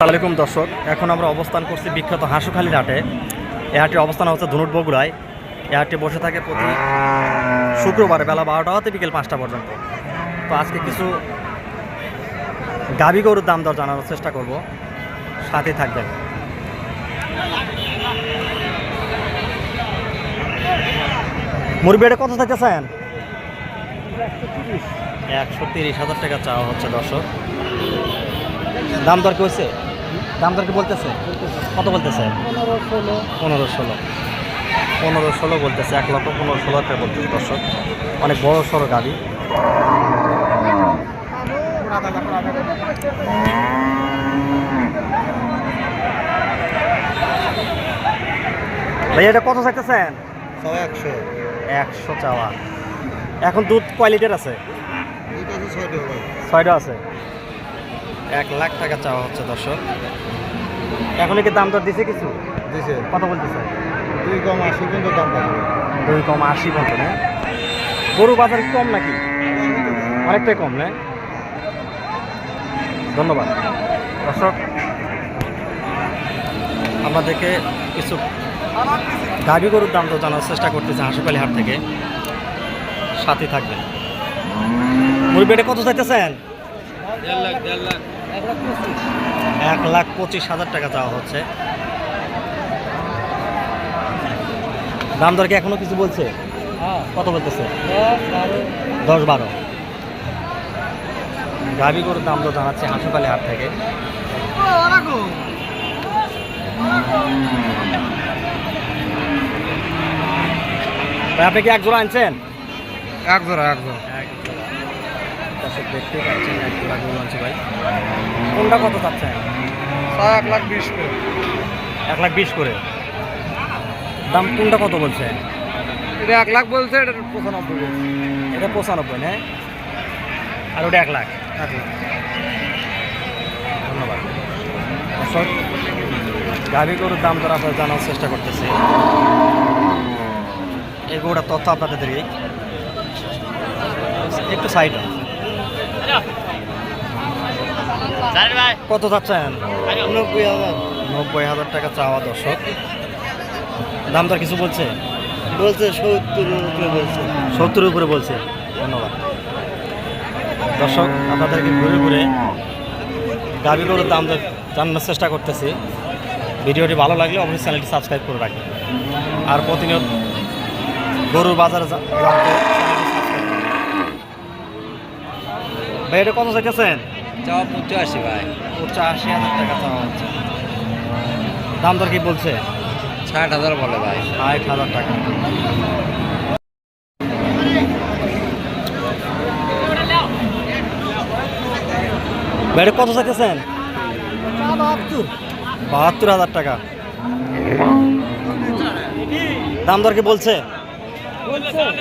আলাইকুম দর্শক, এখন আমরা অবস্থান করছি বিখ্যাত হাঁসুখালী হাটে এই হাটটির অবস্থান হচ্ছে ধনুট বগুড়ায়। এই হাটটি বসে থাকে প্রতি শুক্রবার বেলা বারোটা হতে বিকেল পাঁচটা পর্যন্ত। তো আজকে কিছু গাভী গরুর দাম দর জানানোর চেষ্টা করব। সাথে থাকবেন। মুরবিটা কত থাকতেছেন একশো তিরিশ হাজার টাকা চাওয়া হচ্ছে দর্শক। দাম দর কি হয়েছে? দাম দর কি বলতেছে? কত বলতেছে? পনেরো ষোলো। পনেরো ষোলো পনেরো ষোলো বলতেছে এক লক্ষ পনেরো ষোলো টাকা বলতেছে দর্শক। অনেক বড় সড়ো গাড়ি। ভাই এটা কত চাইতেছেন? একশো। একশো চাওয়া। এখন দুধ কয় লিটার আছে ছয়টা আছে? এক লাখ টাকা চাওয়া হচ্ছে দর্শক। এখন কি দাম দর দিছে কিছু? দিছে। কত বলতেছে? দুই কম আশি কিন্তু দাম পাবে দুই কম আশি পর্যন্ত না? গরু বাজার কম নাকি? অনেকটাই কম না? ধন্যবাদ। দর্শক আমাদেরকে কিছু গাভী গরুর দাম তো জানার চেষ্টা করতেছে হাসপালি হাট থেকে। সাথে থাকবেন। মুরগিটা কত চাইতেছেন? দেড় লাখ দেড় লাখ। এক লাখ পঁচিশ হাজার টাকা চাওয়া হচ্ছে। দাম দর কি এখনও কিছু বলছে? হ্যাঁ। কত বলতেছে? দশ বারো। দশ বারো। গাভী গরুর দাম তো জানাচ্ছে হাসপাতালে হাট থেকে। আপনি কি এক জোড়া আনছেন? এক জোড়া। এক জোড়া। দর্শক দেখতে পাচ্ছেন এক জোড়া গরু আনছে ভাই। কোনটা কত চাচ্ছেন? ছয় এক লাখ বিশ করে। এক লাখ বিশ করে। দাম কোনটা কত বলছে? এটা এক লাখ বলছে এটা পঁচানব্বই এটা পঁচানব্বই না? আর ওটা এক লাখ। এক লাখ। ধন্যবাদ। দর্শক গাভী গরুর দাম দর আপনার জানার চেষ্টা করতেছি। এই গরুটার তথ্য আপনাদের একটু সাইড কত চাচ্ছেন? নব্বই হাজার। নব্বই হাজার টাকা চাওয়া দর্শক। দাম দর কিছু বলছে? বলছে সত্তর উপরে বলছে। সত্তরের উপরে বলছে। ধন্যবাদ। দর্শক আপনাদেরকে ঘুরে ঘুরে গাভী গরুর দাম জানানোর চেষ্টা করতেছি। ভিডিওটি ভালো লাগলে অবশ্যই চ্যানেলটি সাবস্ক্রাইব করে রাখবেন। আর প্রতিনিয়ত গরুর বাজারে। ভাই এটা কত চাইতেছেন? চাওয়া পঁচাশি ভাই। পঁচাশি হাজার টাকা চাওয়া হচ্ছে। দাম দর কি বলছে? ষাট হাজার বলে ভাই। ষাট হাজার টাকা। বেড়ে কত চাইতেছেন? বাহাত্তর হাজার টাকা। দাম দর কি বলছে?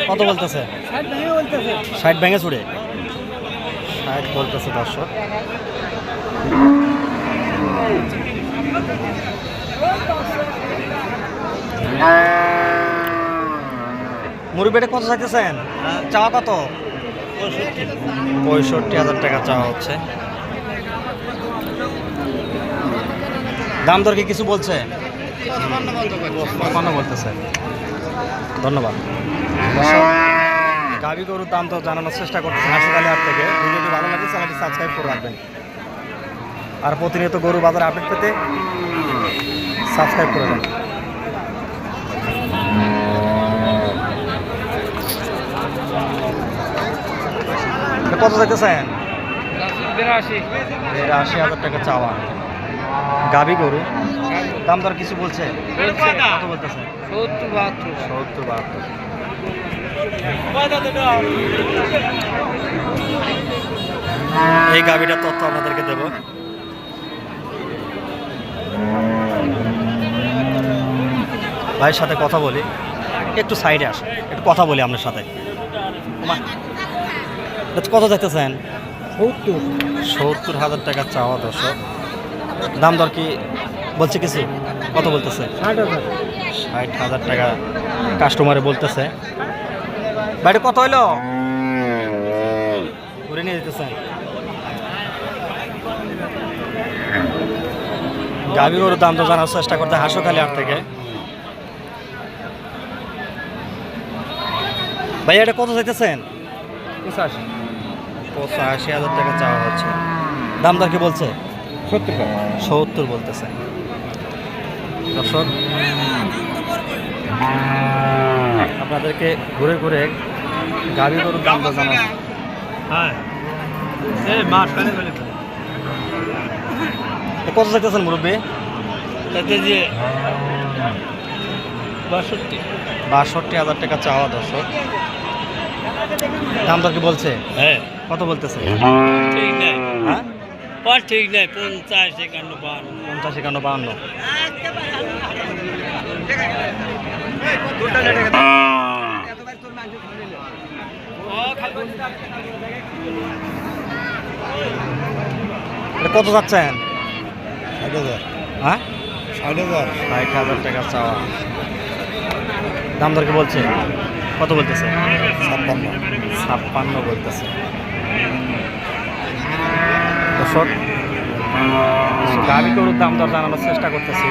কত বলতেছে? ষাট ভেঙে ছুড়ে। ষাট বলতেছে দর্শক। মুড়ি বেটে কত চাইতেছেন? চাওয়া কত? পঁয়ষট্টি হাজার টাকা চাওয়া হচ্ছে। দাম দর কি কিছু বলছে? বলতেছে। ধন্যবাদ। গাভি গরুর দাম তো জানানোর চেষ্টা করতেছে হাসপাতালে হাট থেকে। ভিডিওটি ভালো লাগে চ্যানেলটি সাবস্ক্রাইব করে রাখবেন। আর প্রতিনিয়ত গরু বাজার আপডেট পেতে সাবস্ক্রাইব করে দেন। এটা কত চাইতেছেন? বিরাশি। আশি হাজার টাকা চাওয়া। গাভি গরু। দাম দর কিছু বলছে? কত বলতেছে সত্তর বাহাত্তর। সত্তর বাহাত্তর। এই গাভিটার তথ্য আপনাদেরকে দেব। ভাইয়ের সাথে কথা বলি। একটু সাইডে আসেন একটু কথা বলি আপনার সাথে। কত চাইতেছেন? সত্তর। সত্তর হাজার টাকা চাওয়া দর্শক। দাম দর কি বলছে কিছু? কত বলতেছে? ষাট হাজার। টাকা কাস্টমারে বলতেছে। বাইরে কত হইল? ঘুরে নিয়ে যেতে যেতেছেন। গাভী গরুর দাম তো জানার চেষ্টা করতে হাঁসখালি হাট থেকে। ভাই এটা কত চাইতেছেন? পঁচাশি। পঁচাশি হাজার টাকা চাওয়া হচ্ছে। দাম দর কি বলছে? সত্তর সত্তর বলতেছে। দর্শক আপনাদেরকে ঘুরে ঘুরে গাড়ি গরুর দাম দর জানা হ্যাঁ। কত চাইতেছেন মুরব্বী? যে বাষট্টি। বাষট্টি হাজার টাকা চাওয়া দর্শক। দাম দর কি বলছে? হ্যাঁ। কত বলতেছে? ঠিক নাই। হ্যাঁ? ঠিক নাই পঞ্চাশ একান্ন বান্ন পঞ্চাশ একান্ন বাহান্ন। কত যাচ্ছেন? হ্যাঁ? ষাট হাজার। ষাট হাজার টাকা চাওয়া। দাম দর কি বলছে? কত বলতেছে? ছাপ্পান্ন। ছাপ্পান্ন বলতেছে। দর্শক গাড়ি গরুর দাম দর জানানোর চেষ্টা করতেছি।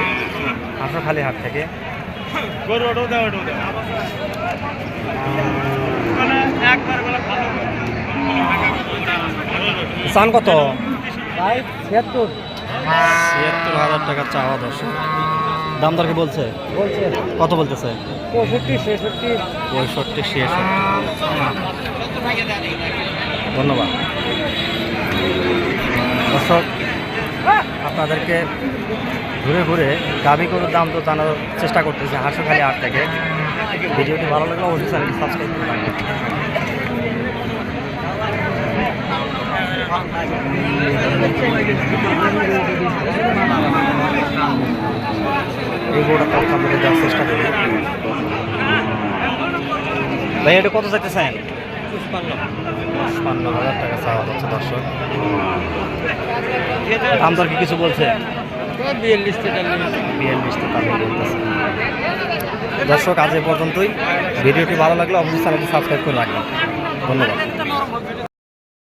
খালি হাট থেকে। চান কত? ছিয়াত্তর। ছিয়াত্তর হাজার টাকা চাওয়া দর্শক। দাম দর কি বলছে? কত বলতেছে? পঁয়ষট্টি ছেষট্টি। পঁয়ষট্টি ছিয়াষট্টি ধন্যবাদ। দর্শক আপনাদেরকে ঘুরে ঘুরে গাভী গরুর দাম তো জানার চেষ্টা করতেছি হাঁসখালি আট থেকে। ভিডিওটি ভালো লাগলে অবশ্যই চ্যানেলটি সাবস্ক্রাইব করে রাখবেন ভাই, এটা কত চাইতেছেন? পঞ্চান্ন হাজার টাকা চাওয়া হচ্ছে দর্শক। দাম দর কি কিছু বলছে? দর্শক, আজ এ পর্যন্তই। ভিডিওটি ভালো লাগলে অবশ্যই চ্যানেলটি সাবস্ক্রাইব করে রাখবেন। ধন্যবাদ।